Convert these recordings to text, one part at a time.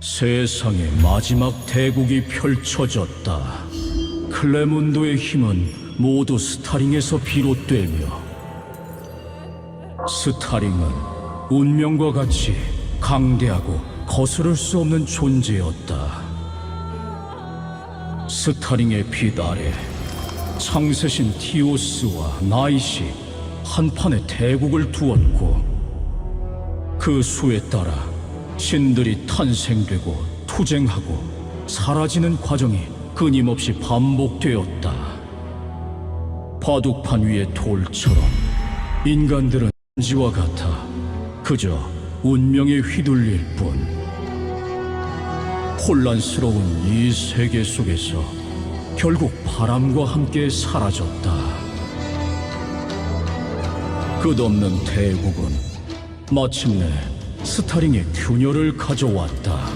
세상의 마지막 대국이 펼쳐졌다. 클레문도의 힘은 모두 스타링에서 비롯되며 스타링은 운명과 같이 강대하고 거스를 수 없는 존재였다. 스타링의 빛 아래 창세신 티오스와 나이시 한판의 대국을 두었고 그 수에 따라 신들이 탄생되고 투쟁하고 사라지는 과정이 끊임없이 반복되었다. 바둑판 위의 돌처럼 인간들은 지와 같아 그저 운명에 휘둘릴 뿐 혼란스러운 이 세계 속에서 결국 바람과 함께 사라졌다. 끝없는 대국은 마침내 스타링의 균열을 가져왔다.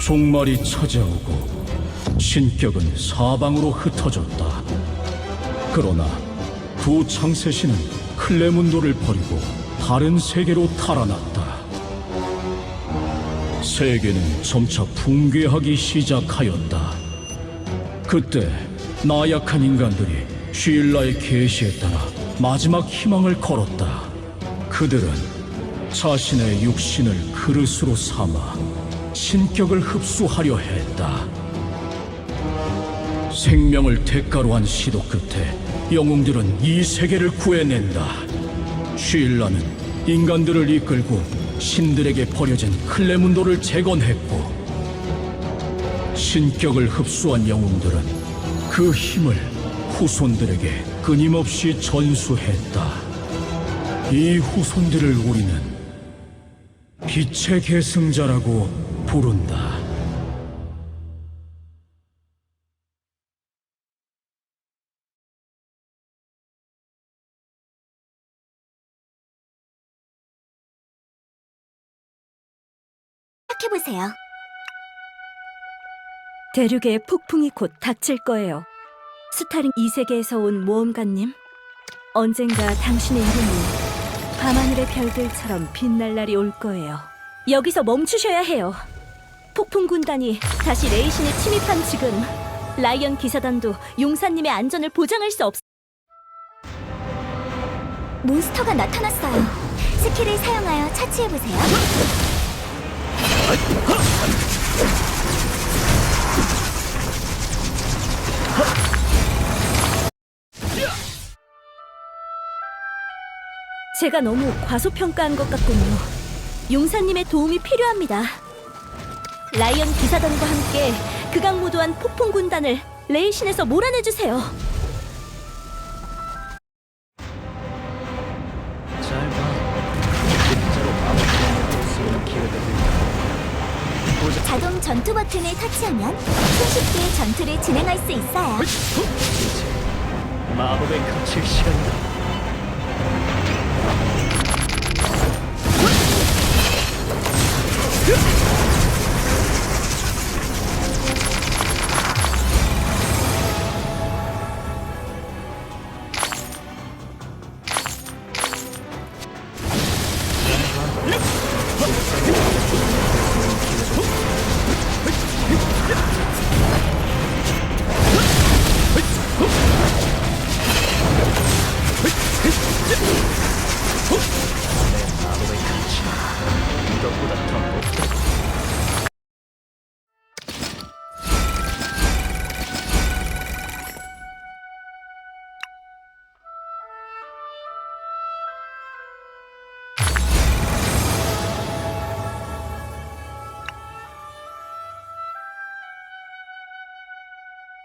종말이 찾아오고 신격은 사방으로 흩어졌다. 그러나 두 창세신은 클레문도를 버리고 다른 세계로 달아났다. 세계는 점차 붕괴하기 시작하였다. 그때 나약한 인간들이 쉴라의 계시에 따라 마지막 희망을 걸었다. 그들은 자신의 육신을 그릇으로 삼아 신격을 흡수하려 했다. 생명을 대가로 한 시도 끝에 영웅들은 이 세계를 구해낸다. 쉴라는 인간들을 이끌고 신들에게 버려진 클레문도를 재건했고 신격을 흡수한 영웅들은 그 힘을 후손들에게 끊임없이 전수했다. 이 후손들을 우리는 빛의 계승자라고 부른다. 생각해보세요. 대륙에 폭풍이 곧 닥칠 거예요. 스타링 이 세계에서 온 모험가님, 언젠가 당신의 이름이 밤하늘의 별들처럼 빛날 날이 올 거예요. 여기서 멈추셔야 해요. 폭풍 군단이 다시 레이신에 침입한 지금 라이언 기사단도 용사님의 안전을 보장할 수 없. 몬스터가 나타났어요. 스킬을 사용하여 차치해 보세요. 제가 너무 과소평가한 것 같군요. 용사님의 도움이 필요합니다. 라이언 기사단과 함께 극악무도한 폭풍 군단을 레이신에서 몰아내주세요. 잘 봐. 진짜로 마법을 쓰는 기회가 된다. 보자. 자동 전투 버튼을 터치하면 손쉽게 전투를 진행할 수 있어요. 마법에 갇힐 시간이다. 내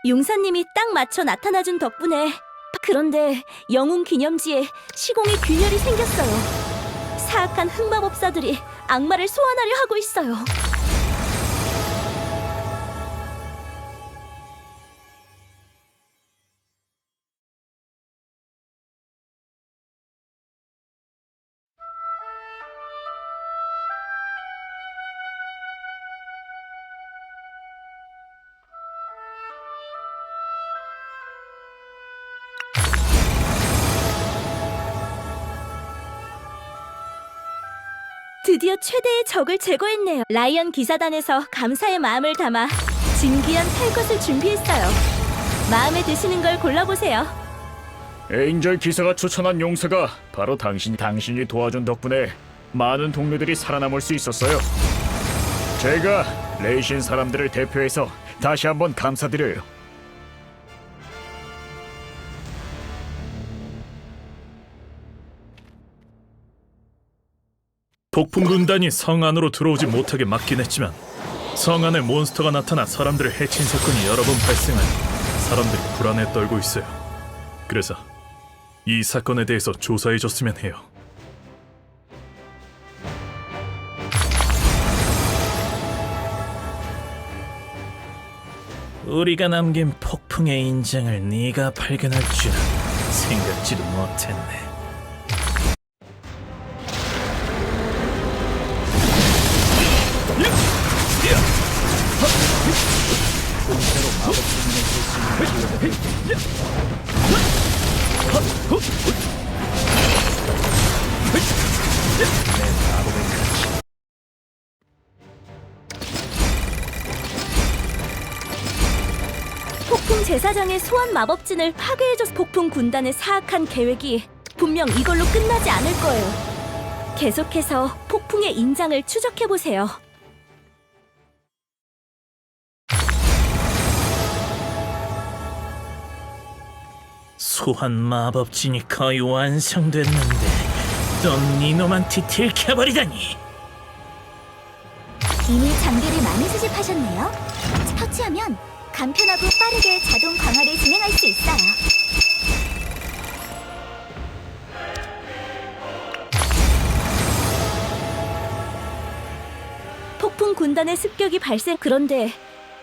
용사님이 딱 맞춰 나타나준 덕분에 그런데 영웅 기념지에 시공의 균열이 생겼어요. 사악한 흑마법사들이 악마를 소환하려 하고 있어요. 드디어 최대의 적을 제거했네요. 라이언 기사단에서 감사의 마음을 담아 진귀한 탈 것을 준비했어요. 마음에 드시는 걸 골라보세요. 에인절 기사가 추천한 용사가 바로 당신 당신이 도와준 덕분에 많은 동료들이 살아남을 수 있었어요. 제가 레이신 사람들을 대표해서 다시 한번 감사드려요. 폭풍 군단이 성 안으로 들어오지 못하게 막긴 했지만 성 안에 몬스터가 나타나 사람들을 해친 사건이 여러 번 발생하여 사람들이 불안에 떨고 있어요. 그래서 이 사건에 대해서 조사해줬으면 해요. 우리가 남긴 폭풍의 인장을 네가 발견할 줄은 생각지도 못했네. 제사장의 소환 마법진을 파괴해줘서 폭풍 군단의 사악한 계획이 분명 이걸로 끝나지 않을 거예요. 계속해서 폭풍의 인장을 추적해보세요. 소환 마법진이 거의 완성됐는데 또 니놈한테 들켜버리다니 이미 장비를 많이 수집하셨네요. 터치하면 간편하고 빠르게 자동 강화를 진행할 수 있어요. 폭풍 군단의 습격이 발생 그런데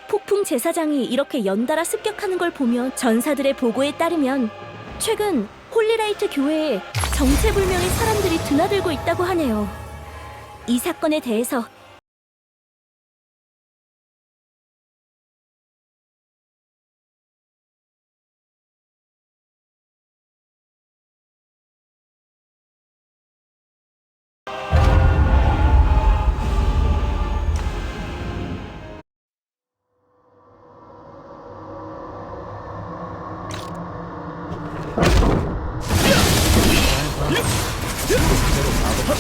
폭풍 제사장이 이렇게 연달아 습격하는 걸 보면 전사들의 보고에 따르면 최근 홀리라이트 교회에 정체불명의 사람들이 드나들고 있다고 하네요. 이 사건에 대해서 はっ。